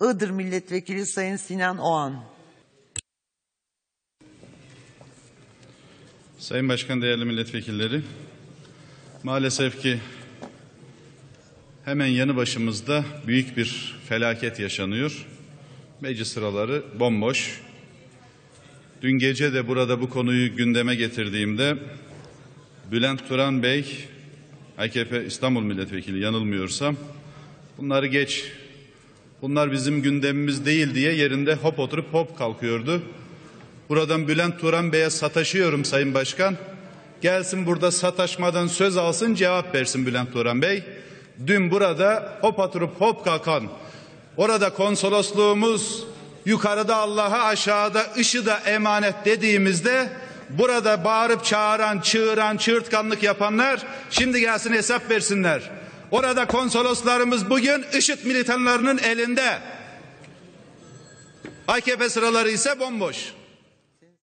Iğdır Milletvekili Sayın Sinan Oğan. Sayın Başkan, değerli milletvekilleri, maalesef ki hemen yanı başımızda büyük bir felaket yaşanıyor. Meclis sıraları bomboş. Dün gece de burada bu konuyu gündeme getirdiğimde Bülent Turan Bey, AKP İstanbul Milletvekili yanılmıyorsam, bunları geç, bunlar bizim gündemimiz değil diye yerinde hop oturup hop kalkıyordu. Buradan Bülent Turan Bey'e sataşıyorum Sayın Başkan. Gelsin burada sataşmadan söz alsın cevap versin Bülent Turan Bey. Dün burada hop oturup hop kalkan orada konsolosluğumuz yukarıda Allah'a aşağıda da emanet dediğimizde burada bağırıp çağıran, çığıran, çığırtkanlık yapanlar şimdi gelsin hesap versinler. Orada konsoloslarımız bugün IŞİD militanlarının elinde. AKP sıraları ise bomboş.